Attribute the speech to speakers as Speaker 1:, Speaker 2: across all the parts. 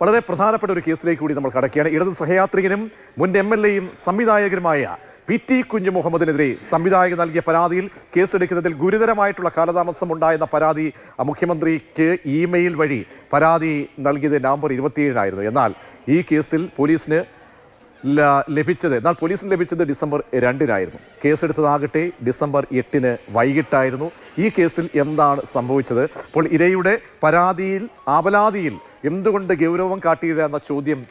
Speaker 1: വളരെ പ്രധാനപ്പെട്ട ഒരു കേസിലേക്ക് കൂടി നമ്മൾ കടക്കുകയാണ്. ഇടത് സഹയാത്രികനും മുൻ എം എൽ എയും സംവിധായകനുമായ പി ടി കുഞ്ഞു മുഹമ്മദിനെതിരെ സംവിധായകൻ നൽകിയ പരാതിയിൽ കേസെടുക്കുന്നതിൽ ഗുരുതരമായിട്ടുള്ള കാലതാമസം ഉണ്ടായെന്ന പരാതി മുഖ്യമന്ത്രിക്ക് ഇമെയിൽ വഴി പരാതി നൽകിയത് നവംബർ ഇരുപത്തിയേഴിനായിരുന്നു. എന്നാൽ ഈ കേസിൽ പോലീസിന് ലഭിച്ചത് എന്നാൽ പോലീസിന് ലഭിച്ചത് ഡിസംബർ രണ്ടിനായിരുന്നു. കേസെടുത്തതാകട്ടെ ഡിസംബർ എട്ടിന് വൈകിട്ടായിരുന്നു. ഈ കേസിൽ എന്താണ് സംഭവിച്ചത്? അപ്പോൾ ഇരയുടെ പരാതിയിൽ ആപലാതിയിൽ എന്തുകൊണ്ട് ഗൗരവം കാട്ടിയില്ല എന്ന ചോദ്യം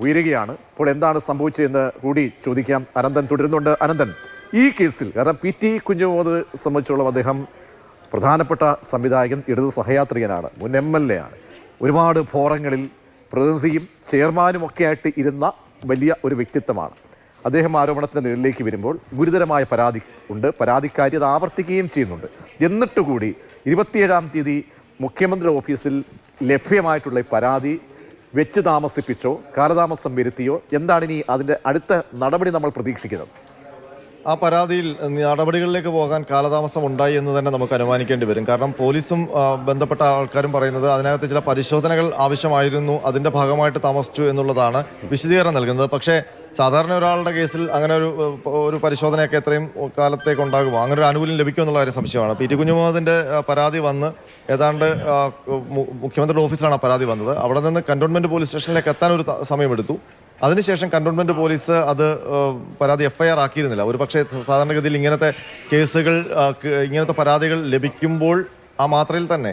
Speaker 1: ഉയരുകയാണ്. അപ്പോൾ എന്താണ് സംഭവിച്ചതെന്ന് കൂടി ചോദിക്കാം. അനന്തൻ തുടരുന്നുണ്ട്. അനന്തൻ ഈ കേസിൽ കാരണം പി ടി കുഞ്ഞുമോത് സംബന്ധിച്ചോളം അദ്ദേഹം പ്രധാനപ്പെട്ട സംവിധായകൻ ഇടതു സഹയാത്രികനാണ് മുൻ എം എൽ എ ആണ്. ഒരുപാട് ഫോറങ്ങളിൽ പ്രതിനിധിയും ചെയർമാനും ഒക്കെ ആയിട്ട് ഇരുന്ന വലിയ ഒരു വ്യക്തിത്വമാണ്. അദ്ദേഹം ആരോപണത്തിന്റെ നിഴലിലേക്ക് വരുമ്പോൾ ഗുരുതരമായ പരാതി ഉണ്ട്. പരാതിക്കാരി അത് ആവർത്തിക്കുകയും ചെയ്യുന്നുണ്ട്. എന്നിട്ട് കൂടി ഇരുപത്തിയേഴാം തീയതി മുഖ്യമന്ത്രി ഓഫീസിൽ ലഭ്യമായിട്ടുള്ള ഈ പരാതി വെച്ച് താമസിപ്പിച്ചോ കാലതാമസം വരുത്തിയോ എന്താണ് ഇനി അതിന്റെ അടുത്ത നടപടി നമ്മൾ പ്രതീക്ഷിക്കുന്നത്?
Speaker 2: ആ പരാതിയിൽ നടപടികളിലേക്ക് പോകാൻ കാലതാമസം ഉണ്ടായി എന്ന് തന്നെ നമുക്ക് അനുമാനിക്കേണ്ടി വരും. കാരണം പോലീസും ബന്ധപ്പെട്ട ആൾക്കാരും പറയുന്നത് അതിനകത്ത് ചില പരിശോധനകൾ ആവശ്യമായിരുന്നു അതിന്റെ ഭാഗമായിട്ട് താമസിച്ചു എന്നുള്ളതാണ് വിശദീകരണം നൽകുന്നത്. പക്ഷേ സാധാരണ ഒരാളുടെ കേസിൽ അങ്ങനെ ഒരു ഒരു പരിശോധനയൊക്കെ എത്രയും കാലത്തേക്ക് ഉണ്ടാകുമോ? അങ്ങനെ ഒരു ആനുകൂല്യം ലഭിക്കും എന്നുള്ള കാര്യം സംശയമാണ്. പി ടി കുഞ്ഞുമുഹമ്മദിന്റെ പരാതി വന്ന് ഏതാണ്ട് മുഖ്യമന്ത്രിയുടെ ഓഫീസിലാണ് പരാതി വന്നത്. അവിടെ നിന്ന് കന്റോൺമെന്റ് പോലീസ് സ്റ്റേഷനിലേക്ക് എത്താൻ ഒരു സമയമെടുത്തു. അതിനുശേഷം കന്റോൺമെന്റ് പോലീസ് അത് പരാതി എഫ്ഐആർ ആക്കിയിരുന്നില്ല. ഒരു പക്ഷേ സാധാരണഗതിയിൽ ഇങ്ങനത്തെ കേസുകൾ ഇങ്ങനത്തെ പരാതികൾ ലഭിക്കുമ്പോൾ ആ മാത്രയിൽ തന്നെ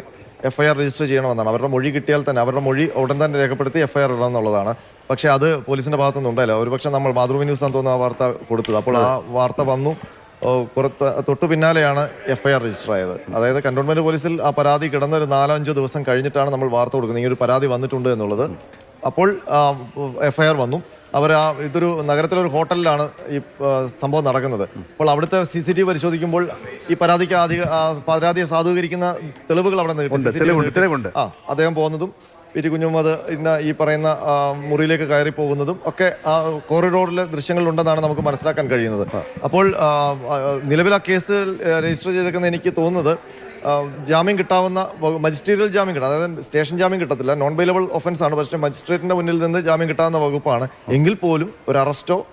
Speaker 2: എഫ്ഐആർ രജിസ്റ്റർ ചെയ്യണമെന്നാണ്. അവരുടെ മൊഴി കിട്ടിയാൽ തന്നെ അവരുടെ മൊഴി ഉടൻ തന്നെ രേഖപ്പെടുത്തി എഫ്ഐആർ ഇടണം എന്നുള്ളതാണ്. പക്ഷെ അത് പോലീസിന്റെ ഭാഗത്തുനിന്ന് ഉണ്ടായില്ല. ഒരുപക്ഷെ നമ്മൾ മാതൃഭൂമി ന്യൂസ് എന്ന് തോന്നുന്നു ആ വാർത്ത കൊടുത്തത്. അപ്പോൾ ആ വാർത്ത വന്നു. പുറത്ത് തൊട്ടു പിന്നാലെയാണ് എഫ്ഐആർ രജിസ്റ്റർ ആയത്. അതായത് കന്റോൺമെന്റ് പോലീസിൽ ആ പരാതി കിടന്ന ഒരു നാലോ അഞ്ചോ ദിവസം കഴിഞ്ഞിട്ടാണ് നമ്മൾ വാർത്ത കൊടുക്കുന്നത്. ഈ ഒരു പരാതി വന്നിട്ടുണ്ട് എന്നുള്ളത്. അപ്പോൾ എഫ്ഐആർ വന്നു അവർ ആ ഇതൊരു നഗരത്തിലെ ഒരു ഹോട്ടലിലാണ് ഈ സംഭവം നടക്കുന്നത് അപ്പോൾ അവിടുത്തെ സി സി ടി വി പരിശോധിക്കുമ്പോൾ ഈ പരാതിക്ക് അധിക പരാതിയെ സാധൂകരിക്കുന്ന തെളിവുകൾ അവിടെ നിന്ന്. ആ അദ്ദേഹം പോകുന്നതും പി ടി അത് ഇന്ന് ഈ പറയുന്ന മുറിയിലേക്ക് കയറി പോകുന്നതും ഒക്കെ ആ കോറിഡോറിലെ ദൃശ്യങ്ങളുണ്ടെന്നാണ് നമുക്ക് മനസ്സിലാക്കാൻ കഴിയുന്നത്. അപ്പോൾ നിലവിൽ ആ കേസ് രജിസ്റ്റർ ചെയ്തേക്കുന്ന എനിക്ക് തോന്നുന്നത് ജാമ്യം കിട്ടാവുന്ന വ- ജാമ്യം കിട്ടാം. അതായത് സ്റ്റേഷൻ ജാമ്യം കിട്ടത്തില്ല. നോൺ ബെയിലബിൾ ഒഫൻസ് ആണ്. പക്ഷേ മജിസ്ട്രേറ്റിന്റെ മുന്നിൽ നിന്ന് ജാമ്യം കിട്ടാവുന്ന വകുപ്പാണ്. എങ്കിൽ പോലും ഒരു അറസ്റ്റോ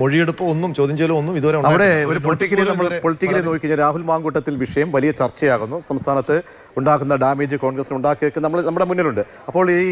Speaker 2: മൊഴിയെടുപ്പോ ഒന്നും ചോദ്യം ചെയ്യലോ ഒന്നും ഇതുവരെ
Speaker 1: അവിടെ. ഒരു പൊളിറ്റിക്കലി നമ്മൾ പൊളിറ്റിക്കലി നോക്കിക്കഴിഞ്ഞാൽ രാഹുൽ മാങ്കൂട്ടത്തിൽ വിഷയം വലിയ ചർച്ചയാകുന്നു. സംസ്ഥാനത്ത് ഉണ്ടാക്കുന്ന ഡാമേജ് കോൺഗ്രസ് ഉണ്ടാക്കിയൊക്കെ നമ്മൾ നമ്മുടെ മുന്നിലുണ്ട്. അപ്പോൾ ഈ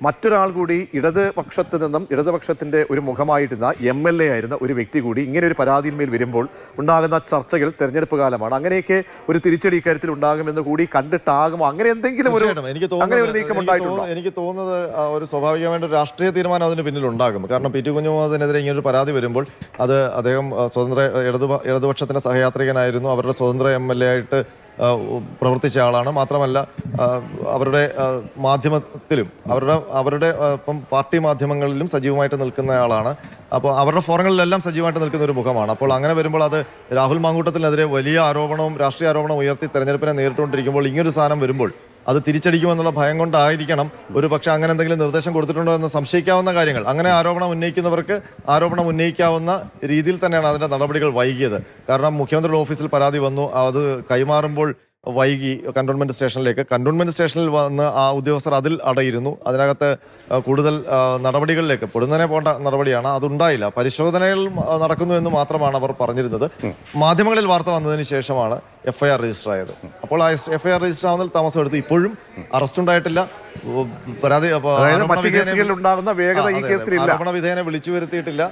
Speaker 1: മറ്റൊരാൾ കൂടി ഇടതുപക്ഷത്ത് നിന്നും ഇടതുപക്ഷത്തിന്റെ ഒരു മുഖമായിരുന്ന എം എൽ എ ആയിരുന്ന ഒരു വ്യക്തി കൂടി ഇങ്ങനെ ഒരു പരാതിയിന്മേൽ വരുമ്പോൾ ഉണ്ടാകുന്ന ചർച്ചകൾ തെരഞ്ഞെടുപ്പ് കാലമാണ്. അങ്ങനെയൊക്കെ ഒരു തിരിച്ചടി ഇക്കാര്യത്തിൽ ഉണ്ടാകുമെന്ന് കൂടി കണ്ടിട്ടാകുമോ? അങ്ങനെ എന്തെങ്കിലും ഒരു
Speaker 2: എനിക്ക്
Speaker 1: അങ്ങനെ ഒരു നീക്കം
Speaker 2: എനിക്ക്
Speaker 1: ഉണ്ടായിട്ടുണ്ടോ?
Speaker 2: തോന്നുന്നത് എനിക്ക് തോന്നുന്നത് ഒരു സ്വാഭാവികമായിട്ട് രാഷ്ട്രീയ തീരുമാനം അതിന് പിന്നിൽ ഉണ്ടാകും. കാരണം പി ടി കുഞ്ഞുമോഹനെതിരെ ഇങ്ങനെ ഒരു പരാതി വരുമ്പോൾ അത് അദ്ദേഹം സ്വതന്ത്ര ഇടതു ഇടതുപക്ഷത്തിന്റെ സഹയാത്രികനായിരുന്നു. അവരുടെ സ്വതന്ത്ര എം എൽ എ ആയിട്ട് പ്രവർത്തിച്ച ആളാണ്. മാത്രമല്ല അവരുടെ മാധ്യമത്തിലും അവരുടെ അവരുടെ ഇപ്പം പാർട്ടി മാധ്യമങ്ങളിലും സജീവമായിട്ട് നിൽക്കുന്ന ആളാണ്. അപ്പോൾ അവരുടെ ഫോറങ്ങളിലെല്ലാം സജീവമായിട്ട് നിൽക്കുന്ന ഒരു മുഖമാണ്. അപ്പോൾ അങ്ങനെ വരുമ്പോൾ അത് രാഹുൽ മാങ്കൂട്ടത്തിനെതിരെ വലിയ ആരോപണവും രാഷ്ട്രീയ ആരോപണവും ഉയർത്തി തെരഞ്ഞെടുപ്പിനെ നേരിട്ടുകൊണ്ടിരിക്കുമ്പോൾ ഇങ്ങനൊരു സ്ഥാനം വരുമ്പോൾ അത് തിരിച്ചടിക്കുമെന്നുള്ള ഭയം കൊണ്ടായിരിക്കണം. ഒരു പക്ഷേ അങ്ങനെ എന്തെങ്കിലും നിർദ്ദേശം കൊടുത്തിട്ടുണ്ടോ എന്ന് സംശയിക്കാവുന്ന കാര്യങ്ങൾ. അങ്ങനെ ആരോപണം ഉന്നയിക്കുന്നവർക്ക് ആരോപണം ഉന്നയിക്കാവുന്ന രീതിയിൽ തന്നെയാണ് അതിന്റെ നടപടികൾ വൈകിയത്. കാരണം മുഖ്യമന്ത്രിയുടെ ഓഫീസിൽ പരാതി വന്നു. അത് കൈമാറുമ്പോൾ വൈകി കന്റോൺമെന്റ് സ്റ്റേഷനിലേക്ക്. കന്റോൺമെന്റ് സ്റ്റേഷനിൽ വന്ന് ആ ഉദ്യോഗസ്ഥർ അതിൽ അടയിരുന്നു. അതിനകത്ത് കൂടുതൽ നടപടികളിലേക്ക് പൊടുന്നതിനെ പോകേണ്ട നടപടിയാണ് അതുണ്ടായില്ല. പരിശോധനകൾ നടക്കുന്നു എന്ന് മാത്രമാണ് അവർ പറഞ്ഞിരുന്നത്. മാധ്യമങ്ങളിൽ വാർത്ത വന്നതിന് ശേഷമാണ് എഫ്ഐആർ രജിസ്റ്റർ ആയത് അപ്പോൾ ആ എഫ്ഐആർ രജിസ്റ്റർ ആവുന്നതിൽ താമസം എടുത്തു. ഇപ്പോഴും അറസ്റ്റ് ഉണ്ടായിട്ടില്ല പരാതി
Speaker 1: മറ്റു കേസുകളിൽ ഉണ്ടാകുന്ന വേഗത ഈ. കേസിലില്ല.
Speaker 2: ആരോപണ വിധേയനെ വിളിച്ചു വരുത്തിയിട്ടില്ല.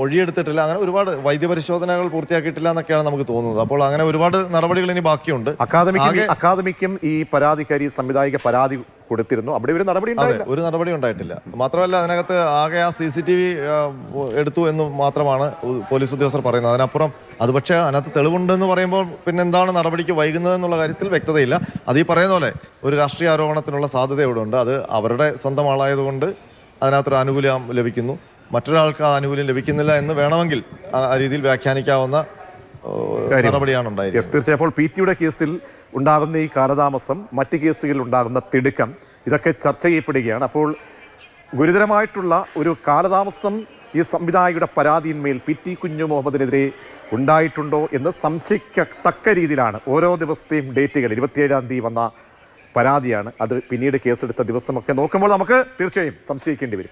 Speaker 2: മൊഴിയെടുത്തിട്ടില്ല. അങ്ങനെ ഒരുപാട് വൈദ്യപരിശോധനകൾ പൂർത്തിയാക്കിയിട്ടില്ല എന്നൊക്കെയാണ് നമുക്ക് തോന്നുന്നത്. അപ്പോൾ അങ്ങനെ ഒരുപാട് നടപടികൾ ഇനി ബാക്കിയുണ്ട്.
Speaker 1: അക്കാദമിക്കും ഈ പരാതിക്കാരി സംവിധായിക പരാതി കൊടുത്തിരുന്നു. അവിടെ ഒരു നടപടി
Speaker 2: അതെ
Speaker 1: ഉണ്ടായില്ല.
Speaker 2: ഒരു നടപടി ഉണ്ടായിട്ടില്ല. മാത്രമല്ല അതിനകത്ത് ആകെ ആ സി സി ടി വി എടുത്തു എന്ന് മാത്രമാണ് ഉ- പോലീസ് ഉദ്യോഗസ്ഥർ പറയുന്നത്. അതിനപ്പുറം അത് പക്ഷേ അതിനകത്ത് തെളിവുണ്ടെന്ന് പറയുമ്പോൾ പിന്നെ എന്താണ് നടപടിക്ക് വൈകുന്നത് എന്നുള്ള കാര്യത്തിൽ വ്യക്തതയില്ല. അത് ഈ പറയുന്ന പോലെ ഒരു രാഷ്ട്രീയ ആരോപണത്തിനുള്ള സാധ്യത ഇവിടെ ഉണ്ട്. അത് അവരുടെ സ്വന്തം ആളായതുകൊണ്ട് അതിനകത്തൊരു ആനുകൂല്യം ലഭിക്കുന്നു. മറ്റൊരാൾക്ക് ആ ആനുകൂല്യം ലഭിക്കുന്നില്ല എന്ന് വേണമെങ്കിൽ ആ ആ രീതിയിൽ വ്യാഖ്യാനിക്കാവുന്ന ഏഹ്,
Speaker 1: കാര്യം.
Speaker 2: നടപടിയാണ് ഉണ്ടായിരുന്നത്
Speaker 1: യെസ് തീർച്ചയായും. അപ്പോൾ പി ടിയുടെ കേസിൽ ഉണ്ടാകുന്ന ഈ കാലതാമസം മറ്റ് കേസുകളിൽ ഉണ്ടാകുന്ന തിടുക്കം ഇതൊക്കെ ചർച്ച ചെയ്യപ്പെടുകയാണ്. അപ്പോൾ ഗുരുതരമായിട്ടുള്ള ഒരു കാലതാമസം ഈ സംവിധായകയുടെ പരാതിയിന്മേൽ പി ടി കുഞ്ഞു മുഹമ്മദിനെതിരെ ഉണ്ടായിട്ടുണ്ടോ എന്ന് സംശയിക്കത്തക്ക രീതിയിലാണ് ഓരോ ദിവസത്തെയും ഡേറ്റുകൾ. ഇരുപത്തിയേഴാം തീയതി വന്ന പരാതിയാണ്. അത് പിന്നീട് കേസെടുത്ത ദിവസമൊക്കെ നോക്കുമ്പോൾ നമുക്ക് തീർച്ചയായും സംശയിക്കേണ്ടി വരും.